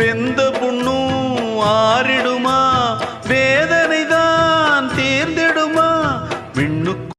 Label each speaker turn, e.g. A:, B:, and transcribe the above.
A: பெந்த புண்ணும் ஆறிடும்